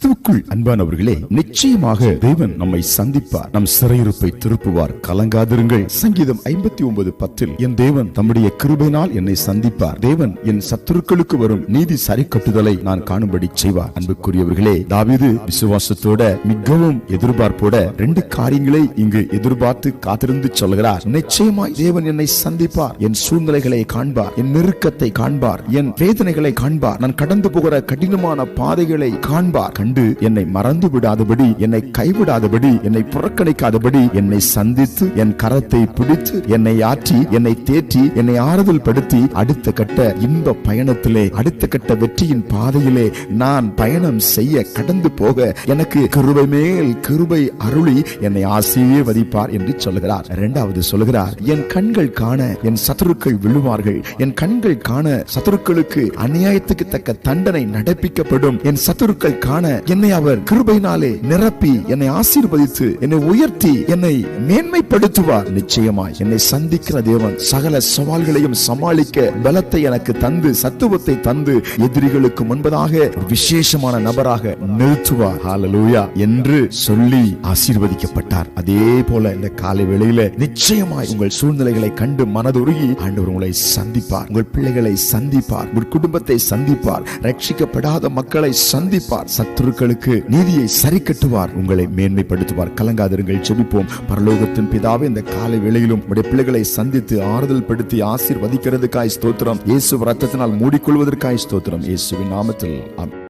கிறிஸ்துவுக்குள் அன்பானவர்களே நிச்சயமாக தேவன் நம்மை சந்திப்பார். நம் சிறையிருப்பை திருப்புவார். கலங்காதிருங்கள். சங்கீதம் ஐம்பத்தி ஒன்பது பத்தில் என் தேவன் தம்முடைய கிருபையினால் என்னை சந்திப்பார். தேவன் என் சத்துருக்களுக்கு வரும் நீதி சரி கட்டுதலை நான் காணும்படி செய்வார். அன்புக்குரியவர்களே தாவிது விசுவாசத்தோட மிகவும் எதிர்பார்ப்போட ரெண்டு காரியங்களை இங்கு எதிர்பார்த்து காத்திருந்து சொல்கிறார். நிச்சயமாய் தேவன் என்னை சந்திப்பார். என் சூழ்நிலைகளை காண்பார். என் நெருக்கத்தை காண்பார். என் வேதனைகளை காண்பார். நான் கடந்து போகிற கடினமான பாதைகளை காண்பார். கண்டு என்னை மறந்து விடாதபடி என்னை கைவிடாதபடி என்னை புறக்கணிக்காதபடி என்னை சந்தித்து என் கரத்தை பிடித்து என்னை ஆற்றி என்னை தேற்றி என்னை ஆறுதல் படுத்தி அடுத்த கட்ட இன்ப பயணத்திலே அடுத்த கட்ட வெற்றியின் பாதையிலே நான் பயணம் செய்ய கடந்து போக எனக்கு கிருபை மேல் கிருபை அருளி என்னை ஆசீர்வதிப்பார் என்று சொல்லுகிறார். இரண்டாவது சொல்லுகிறார் என் கண்கள் காண என் சத்துருக்கள் விழுவார்கள். என் கண்கள் காண சத்துருக்களுக்கு அநியாயத்துக்கு தக்க தண்டனை நடப்பிக்கப்படும். என் சத்துருக்கள் காண என்னை அவர் கிருபையினாலே நிரப்பி என்னை ஆசீர்வதித்து என்னை உயர்த்தி என்னை மேன்மைப்படுத்துவார். நிச்சயமாய் என்னை சந்திக்கிற தேவன் சகல சவால்களையும் சமாளிக்க பலத்தை எனக்கு தந்து சத்துவத்தை தந்து எதிரிகளுக்கு முன்பதாக விசேஷமான நபராக நிறுத்துவார். ஹalleluya என்று சொல்லி ஆசீர்வதிக்கப்பட்டார். அதே போல இந்த காலை வேளையில நிச்சயமாய் உங்கள் சூழ்நிலைகளை கண்டு மனதுருகி ஆண்டவர் உங்களை சந்திப்பார். உங்கள் பிள்ளைகளை சந்திப்பார். உங்கள் குடும்பத்தை சந்திப்பார். ரட்சிக்கப்படாத மக்களை சந்திப்பார். சத்ரு சத்துருக்களுக்கு நீதியை சரி கட்டுவார் உங்களை மேன்மைப்படுத்துவார். கலங்காதிருங்கள் செபிப்போம் பரலோகத்தின் பிதாவே இந்த காலை வேளையிலும் உடைய பிள்ளைகளை சந்தித்து ஆறுதல் படுத்தி ஆசீர்வதிக்கிறதுக்காய் ஸ்தோத்திரம். இயேசு ரத்தத்தினால் மூடிக்கொள்வதற்காய் ஸ்தோத்திரம். இயேசுவின் நாமத்தில்